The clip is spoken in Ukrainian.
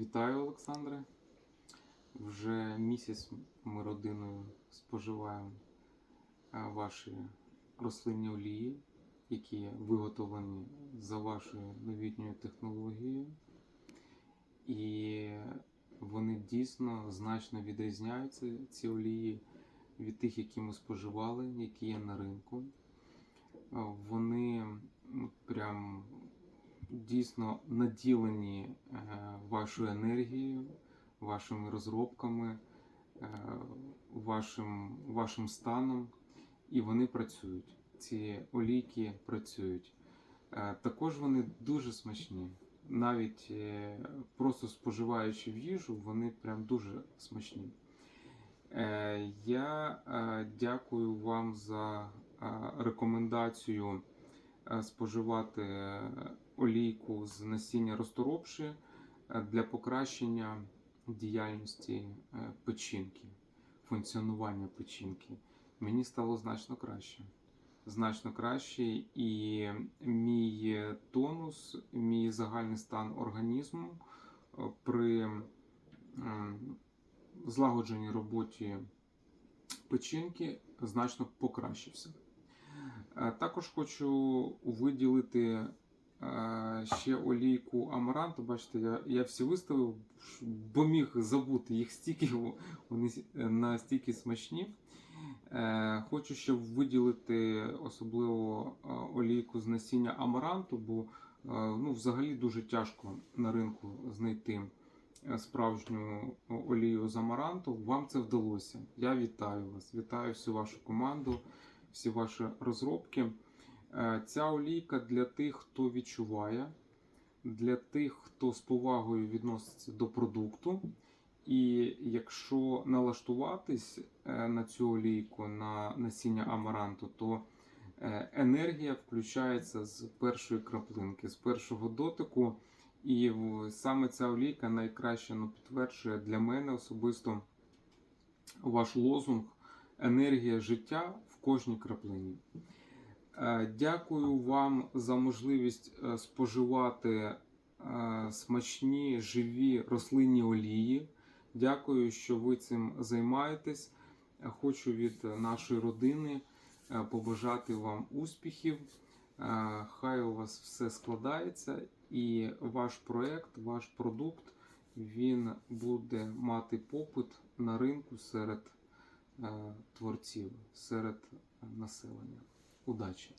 Вітаю, Олександре. Вже місяць ми родиною споживаємо е, ваші рослинні олії, які виготовлені за вашою новітньою технологією. І вони дійсно значно відрізняються, ці олії, від тих, які ми споживали, які є на ринку. Е, Вони прям дійсно наділені е, вашою енергією, вашими розробками, е, вашим, вашим станом, і вони працюють. Ці олійки працюють. Е, Також вони дуже смачні. Навіть просто споживаючи в їжу, вони прям дуже смачні. Я дякую вам за рекомендацію споживати е, олійку з насіння розторопші е, для покращення діяльності е, печінки, функціонування печінки. Мені стало значно краще. Значно краще, і мій тонус, мій загальний стан організму е, при злагодженій роботі печінки значно покращився. Е, Також хочу виділити е, ще олійку амаранту. Бачите, я, я всі виставив, бо міг забути їх стільки, вони настільки смачні. Е, Хочу ще виділити особливо е, олійку з насіння амаранту, бо е, ну, взагалі дуже тяжко на ринку знайти е, справжню олію з амаранту. Вам це вдалося. Я вітаю вас, вітаю всю вашу команду, всі ваші розробки. Е, Ця олійка для тих, хто відчуває, для тих, хто з повагою відноситься до продукту. І якщо налаштуватись е, на цю олійку, на насіння амаранту, то е, енергія включається з першої краплинки, з першого дотику. І саме ця олійка найкраще ну, підтверджує для мене особисто ваш лозунг енергія життя в кожній краплині. Е, Дякую вам за можливість е, споживати е, смачні живі рослинні олії. Дякую, що ви цим займаєтесь. Хочу від нашої родини побажати вам успіхів. Хай у вас все складається, і ваш проект, ваш продукт він буде мати попит на ринку серед творців, серед населення. Удачі!